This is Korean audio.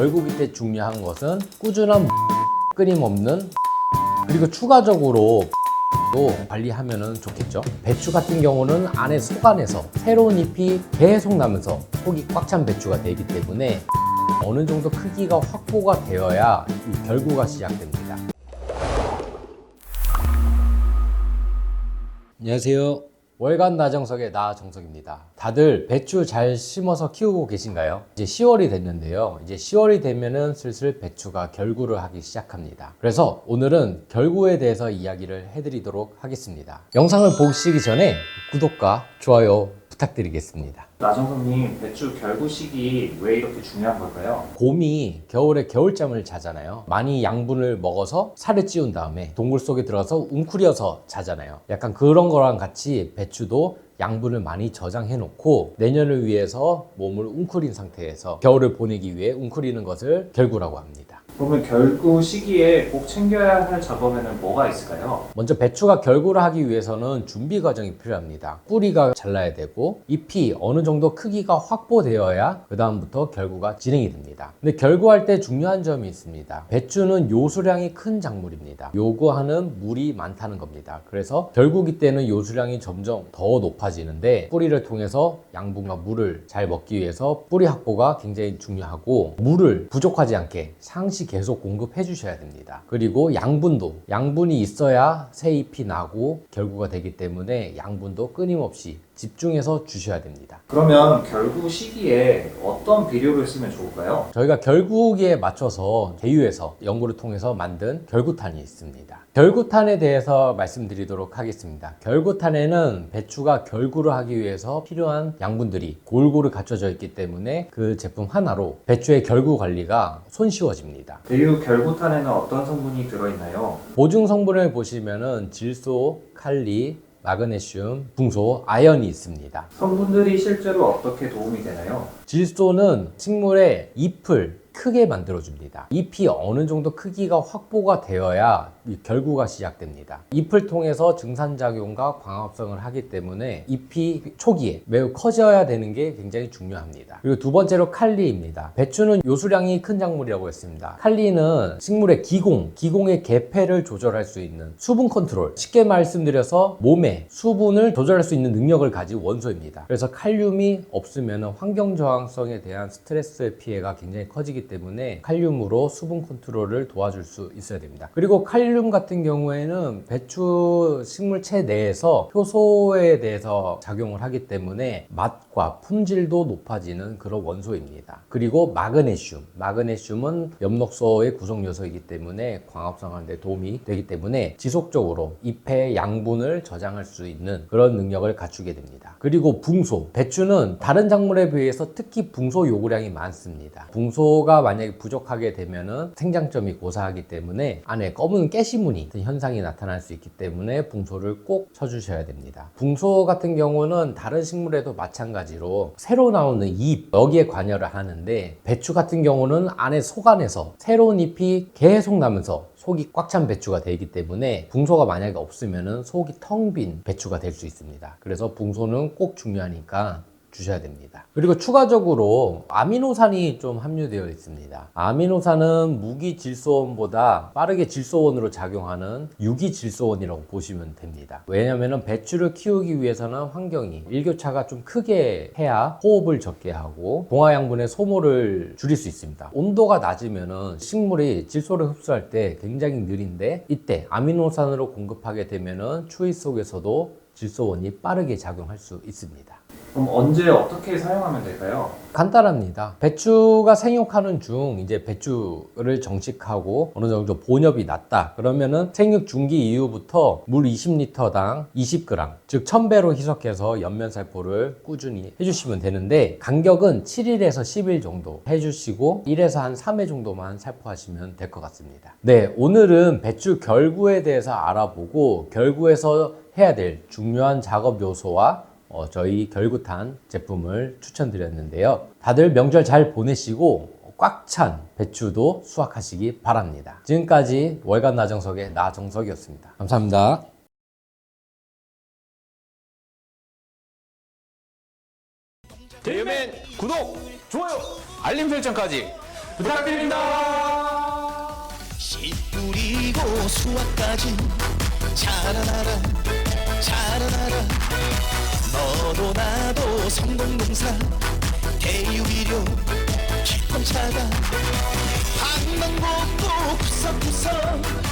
결국 이 때 중요한 것은 꾸준한 끊임없는 그리고 추가적으로 또 관리하면 좋겠죠. 배추 같은 경우는 안에 속 안에서 새로운 잎이 계속 나면서 속이 꽉 찬 배추가 되기 때문에 어느 정도 크기가 확보가 되어야 이 결구가 시작됩니다. 안녕하세요. 월간 나정석의 나정석입니다. 다들 배추 잘 심어서 키우고 계신가요? 이제 10월이 됐는데요. 이제 10월이 되면은 슬슬 배추가 결구를 하기 시작합니다. 그래서 오늘은 결구에 대해서 이야기를 해드리도록 하겠습니다. 영상을 보시기 전에 구독과 좋아요 부탁드리겠습니다. 나정선님 배추 결구 시기 왜 이렇게 중요한 걸까요? 곰이 겨울에 겨울잠을 자잖아요. 많이 양분을 먹어서 살을 찌운 다음에 동굴 속에 들어가서 웅크려서 자잖아요. 약간 그런 거랑 같이 배추도 양분을 많이 저장해 놓고 내년을 위해서 몸을 웅크린 상태에서 겨울을 보내기 위해 웅크리는 것을 결구라고 합니다. 그러면 결구 시기에 꼭 챙겨야 할 작업에는 뭐가 있을까요? 먼저 배추가 결구를 하기 위해서는 준비 과정이 필요합니다. 뿌리가 잘라야 되고 잎이 어느 정도 크기가 확보되어야 그 다음부터 결구가 진행이 됩니다. 근데 결구할 때 중요한 점이 있습니다. 배추는 요수량이 큰 작물입니다. 요구하는 물이 많다는 겁니다. 그래서 결구기 때는 요수량이 점점 더 높아지는데 뿌리를 통해서 양분과 물을 잘 먹기 위해서 뿌리 확보가 굉장히 중요하고 물을 부족하지 않게 상시 계속 공급해 주셔야 됩니다. 그리고 양분도 양분이 있어야 새 잎이 나고 결구가 되기 때문에 양분도 끊임없이 집중해서 주셔야 됩니다. 그러면 결구 시기에 어떤 비료를 쓰면 좋을까요? 저희가 결국에 맞춰서 대유에서 연구를 통해서 만든 결구탄이 있습니다. 결구탄에 대해서 말씀드리도록 하겠습니다. 결구탄에는 배추가 결구를 하기 위해서 필요한 양분들이 골고루 갖춰져 있기 때문에 그 제품 하나로 배추의 결구 관리가 손쉬워집니다. 대유 결구탄에는 어떤 성분이 들어있나요? 보증 성분을 보시면은 질소, 칼리, 마그네슘, 붕소, 아연이 있습니다. 성분들이 실제로 어떻게 도움이 되나요? 질소는 식물의 잎을 크게 만들어줍니다. 잎이 어느 정도 크기가 확보가 되어야 이 결구가 시작됩니다. 잎을 통해서 증산작용과 광합성을 하기 때문에 잎이 초기에 매우 커져야 되는 게 굉장히 중요합니다. 그리고 두 번째로 칼리입니다. 배추는 요수량이 큰 작물이라고 했습니다. 칼리는 식물의 기공, 기공의 개폐를 조절할 수 있는 수분 컨트롤. 쉽게 말씀드려서 몸에 수분을 조절할 수 있는 능력을 가진 원소입니다. 그래서 칼륨이 없으면 환경 저항성에 대한 스트레스의 피해가 굉장히 커지기 때문에 칼륨으로 수분 컨트롤을 도와줄 수 있어야 됩니다. 그리고 칼륨 같은 경우에는 배추 식물체 내에서 효소에 대해서 작용을 하기 때문에 맛 과 품질도 높아지는 그런 원소입니다. 그리고 마그네슘. 마그네슘은 엽록소의 구성 요소이기 때문에 광합성하는 데 도움이 되기 때문에 지속적으로 잎의 양분을 저장할 수 있는 그런 능력을 갖추게 됩니다. 그리고 붕소. 배추는 다른 작물에 비해서 특히 붕소 요구량이 많습니다. 붕소가 만약에 부족하게 되면은 생장점이 고사하기 때문에 안에 검은 깨시무늬 현상이 나타날 수 있기 때문에 붕소를 꼭 쳐주셔야 됩니다. 붕소 같은 경우는 다른 식물에도 마찬가지 로 새로 나오는 잎 여기에 관여를 하는데 배추 같은 경우는 안에 속 안에서 새로운 잎이 계속 나면서 속이 꽉 찬 배추가 되기 때문에 붕소가 만약에 없으면 속이 텅 빈 배추가 될 수 있습니다. 그래서 붕소는 꼭 중요하니까 주셔야 됩니다. 그리고 추가적으로 아미노산이 좀 함유되어 있습니다. 아미노산은 무기 질소원보다 빠르게 질소원으로 작용하는 유기 질소원이라고 보시면 됩니다. 왜냐하면 배추를 키우기 위해서는 환경이 일교차가 좀 크게 해야 호흡을 적게 하고 동화 양분의 소모를 줄일 수 있습니다. 온도가 낮으면 식물이 질소를 흡수할 때 굉장히 느린데 이때 아미노산으로 공급하게 되면 추위 속에서도 질소원이 빠르게 작용할 수 있습니다. 그럼 언제 어떻게 사용하면 될까요? 간단합니다. 배추가 생육하는 중 이제 배추를 정식하고 어느 정도 본엽이 났다. 그러면은 생육 중기 이후부터 물 20리터당 20g, 즉 1000배로 희석해서 연면살포를 꾸준히 해주시면 되는데 간격은 7일에서 10일 정도 해주시고 1에서 한 3회 정도만 살포하시면 될 것 같습니다. 네, 오늘은 배추 결구에 대해서 알아보고 결구에서 해야 될 중요한 작업 요소와 어, 저희 결구탄 제품을 추천드렸는데요. 다들 명절 잘 보내시고 꽉 찬 배추도 수확하시기 바랍니다. 지금까지 월간 나정석의 나정석이었습니다. 감사합니다. 대유맨 구독, 좋아요, 알림 설정까지 부탁드립니다. 씨 뿌리고 수확까지 자라나라 자라나라. 너도 나도 성공농사 대유비료 기품차가. 방방곡곡 구석구석